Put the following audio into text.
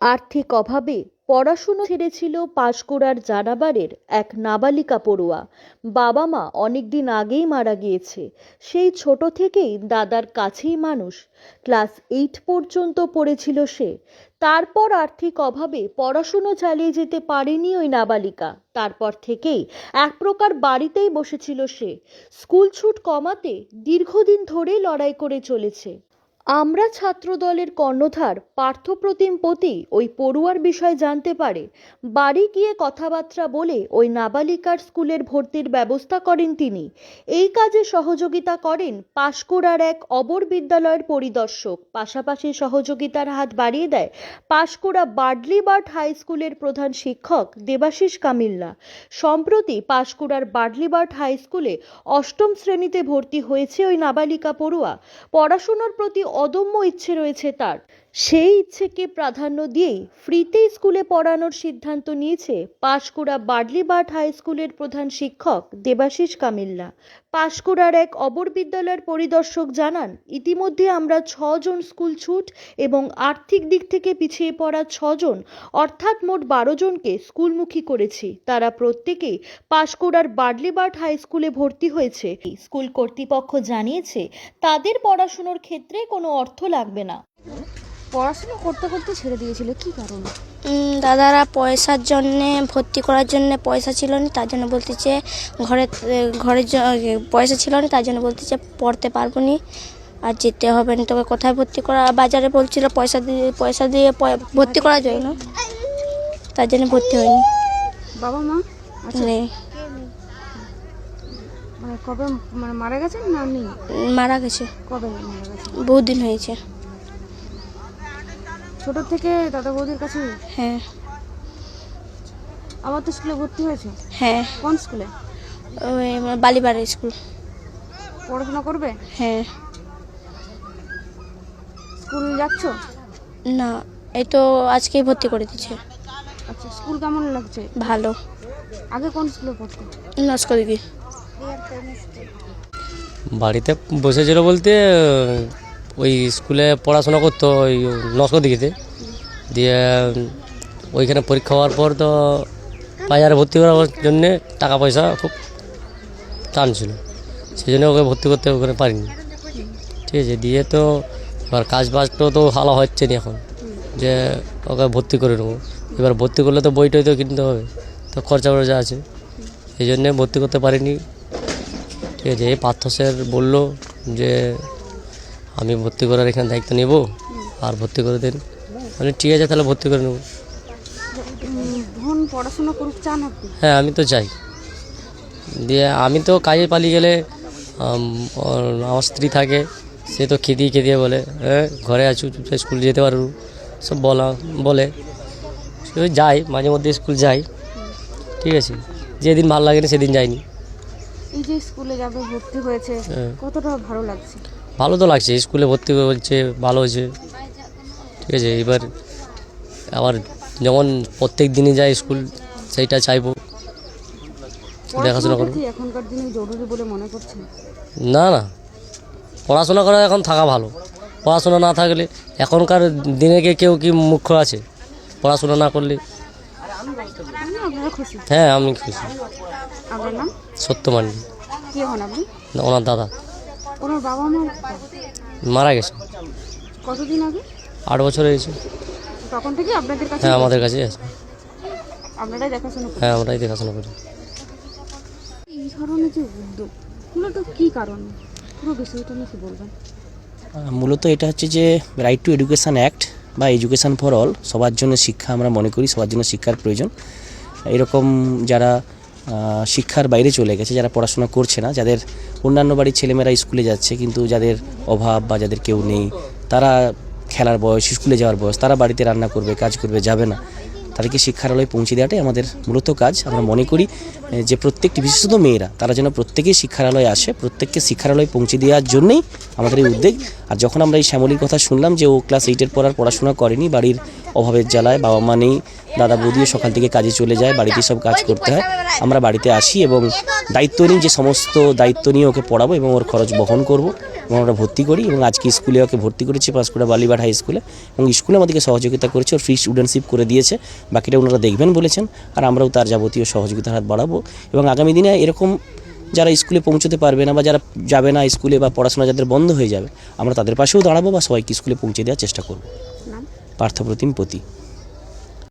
আর্থিক অভাবে পড়াশুনো ছেড়েছিল পাঁশকুড়ার জানাবারের এক নাবালিকা পড়ুয়া। বাবা মা অনেকদিন আগেই মারা গিয়েছে। সেই ছোট থেকেই দাদার কাছেই মানুষ। ক্লাস এইট পর্যন্ত পড়েছিল সে। তারপর আর্থিক অভাবে পড়াশুনো চালিয়ে যেতে পারেনি ওই নাবালিকা। তারপর থেকেই এক প্রকার বাড়িতেই বসেছিল সে। স্কুল ছুট কমাতে দীর্ঘদিন ধরেই লড়াই করে চলেছে। আমরা ছাত্রদলের কর্ণধার পার্থপ্রতিম পতি ওই পড়ুয়ার বিষয় জানতে পারে। বাড়ি গিয়ে কথাবার্তা বলে ওই নাবালিকার স্কুলের ভর্তির ব্যবস্থা করেন তিনি। এই কাজে সহযোগিতা করেন পাঁশকুড়ার এক অবর বিদ্যালয়ের পরিদর্শক। পাশাপাশি সহযোগিতার হাত বাড়িয়ে দেয় পাঁশকুড়া বার্ডলিবার্ট হাই স্কুলের প্রধান শিক্ষক দেবাশিস কামিল্লা। সম্প্রতি পাঁশকুড়ার বার্ডলিবার্ট হাই স্কুলে অষ্টম শ্রেণীতে ভর্তি হয়েছে ওই নাবালিকা পড়ুয়া। পড়াশুনোর প্রতি অদম্য ইচ্ছে রয়েছে তার। সেই ইচ্ছেকে প্রাধান্য দিয়েই ফ্রিতে স্কুলে পড়ানোর সিদ্ধান্ত নিয়েছে পাঁশকুড়া বার্ডলিবার্ট হাই স্কুলের প্রধান শিক্ষক দেবাশিস কামিল্লা। পাঁশকুড়ার এক অবর বিদ্যালয়ের পরিদর্শক জানান, ইতিমধ্যে আমরা ছজন স্কুল ছুট এবং আর্থিক দিক থেকে পিছিয়ে পড়া ছজন, অর্থাৎ মোট বারো জনকে স্কুলমুখী করেছি। তারা প্রত্যেকেই পাঁশকুড়ার বার্ডলিবার্ট হাই স্কুলে ভর্তি হয়েছে। স্কুল কর্তৃপক্ষ জানিয়েছে, তাদের পড়াশুনোর ক্ষেত্রে কোনো অর্থ লাগবে না। পড়াশোনা করতে করতে ছেড়ে দিয়েছিল কি কারণে? দাদারা পয়সার জন্যে ভর্তি করার জন্য পয়সা ছিল না তার জন্য বলতেছে ঘরে ঘরের পয়সা ছিল না তার জন্য বলতেছে পড়তে পারব নি আর যেতে হবে না তোকে কোথায় ভর্তি করা বাজারে বলছিল পয়সা দিয়ে পয়সা দিয়ে ভর্তি করার জন্য তার জন্য ভর্তি হয়নি। বাবা মা? আচ্ছা। নেই মানে কবে মানে মারা গেছেন না নেই মারা গেছে। কবে মারা গেছেন? বহু দিন হয়েছে। ছোট থেকে দাদা বৌদির কাছে? হ্যাঁ। আবার তো স্কুলে ভর্তি হয়েছে। হ্যাঁ। কোন স্কুলে? ওই বালিবাড়ি স্কুল। পড়াশোনা করবে? হ্যাঁ। স্কুল যাচ্ছ? না এই তো আজকেই ভর্তি করে দিচ্ছে আচ্ছা স্কুল কেমন লাগছে? ভালো। আগে কোন স্কুলে পড়তে? নস্কর দিদি বাড়িতে বসেছিল বলতে ওই স্কুলে পড়াশোনা করতো ওই নস্কর দিকেতে দিয়ে ওইখানে পরীক্ষা হওয়ার পর তো বাজারে ভর্তি করার জন্যে টাকা পয়সা খুব টান ছিল। সেই জন্য ওকে ভর্তি করতে ওখানে পারিনি। ঠিক আছে, দিয়ে তো এবার কাজ বাজটাও তো ভালো হচ্ছে না এখন। যে ওকে ভর্তি করে নেব। এবার ভর্তি করলে তো বইটই তো কিনতে হবে। তো খরচা খরচা আছে। এই জন্যে ভর্তি করতে পারিনি। ঠিক আছে, এই পার্থ স্যার বলল যে আমি ভর্তি করার এখানে দায়িত্ব নেব আর ভর্তি করে দিন। আমি ঠিক আছে তাহলে ভর্তি করে নেব। বোন পড়াশোনা করুক চান আপনি? হ্যাঁ আমি তো চাই দিয়ে আমি তো কাজে পালিয়ে গেলে আমার স্ত্রী থাকে সে তো খেদিয়ে খেদিয়ে বলে হ্যাঁ ঘরে আছো চুপচাপ স্কুল যেতে পারব সব বলা বলে। সে যাই মাঝে মধ্যে স্কুল যাই। ঠিক আছে যেদিন ভালো লাগে না সেদিন যাইনি। এই যে স্কুলে যাবে ভর্তি হয়েছে হ্যাঁ। কতটা ভালো লাগছে? ভালো তো লাগছে স্কুলে ভর্তি বলছে ভালো হয়েছে। ঠিক আছে এবার আবার যেমন প্রত্যেক দিনই যায় স্কুল সেইটা চাইব। দেখাশোনা করব। এখনকার দিনে জরুরি বলে মনে করছেন? না না। পড়াশোনা করা এখন থাকা ভালো। পড়াশোনা না থাকলে এখনকার দিনে কি কেউ কি মুখ্য আছে? পড়াশোনা না করলে হ্যাঁ আমি খুশি। সত্য মানি ওনার দাদা। ওনার বাবা মা মারা গেছে। কতদিন আগে? আট বছর হয়েছে তখন থেকে আপনাদের কাছে হ্যাঁ আমাদের কাছেই আছে। আপনারাই দেখাশোনা হ্যাঁ আমরাই দেখাশোনা করি। এই ধরনের যে উদ্যোগ মূলত কি কারণ? পুরো বিষয়টা নিয়ে কি বলবেন মূলত এটা হচ্ছে যে রাইট টু এডুকেশান অ্যাক্ট বা এডুকেশান ফর অল সবার জন্য শিক্ষা আমরা মনে করি সবার জন্য শিক্ষার প্রয়োজন। এরকম যারা শিক্ষার বাইরে চলে গেছে, যারা পড়াশোনা করছে না, যাদের অন্যান্য বাড়ির ছেলেমেয়েরা স্কুলে যাচ্ছে, কিন্তু যাদের অভাব বা যাদের কেউ নেই, তারা খেলার বয়স, স্কুলে যাওয়ার বয়স, তারা বাড়িতে রান্না করবে, কাজ করবে, যাবে না। তাদেরকে শিক্ষালয়ে পৌঁছে দেওয়াটাই আমাদের মূলত কাজ। আমরা মনে করি যে প্রত্যেকটি বিশেষত মেয়েরা, তারা যেন প্রত্যেকেই শিক্ষালয়ে আসে, প্রত্যেককে শিক্ষালয়ে পৌঁছে দেওয়ার জন্যই আমাদের এই উদ্যোগ। আর যখন আমরা এই শ্যামলির কথা শুনলাম যে ও ক্লাস এইটের পর আর পড়াশোনা করেনি, বাড়ির অভাবের জ্বালায় বাবা মা নেই, দাদা বৌদিও সকাল থেকে কাজে চলে যায় বাড়িতে সব কাজ করতে হয়, আমরা বাড়িতে আসি এবং দায়িত্ব নিই যে সমস্ত দায়িত্ব নিয়ে ওকে পড়াবো এবং ওর খরচ বহন করব। এবং আমরা ভর্তি করি এবং আজকে স্কুলে ওকে ভর্তি করেছি পাঁশকুড়া বালিবাড় হাই স্কুলে এবং স্কুলে আমাদেরকে সহযোগিতা করেছে ওর ফ্রি স্টুডেন্টশিপ করে দিয়েছে। বাকিটা ওনারা দেখবেন বলেছেন আর আমরাও তার যাবতীয় সহযোগিতার হাত বাড়াবো এবং আগামী দিনে এরকম যারা স্কুলে পৌঁছতে পারবে না বা যারা যাবে না স্কুলে বা পড়াশোনা যাদের বন্ধ হয়ে যাবে আমরা তাদের পাশেও দাঁড়াবো বা সবাইকে স্কুলে পৌঁছে দেওয়ার চেষ্টা করব। পার্থপ্রতিম পতি।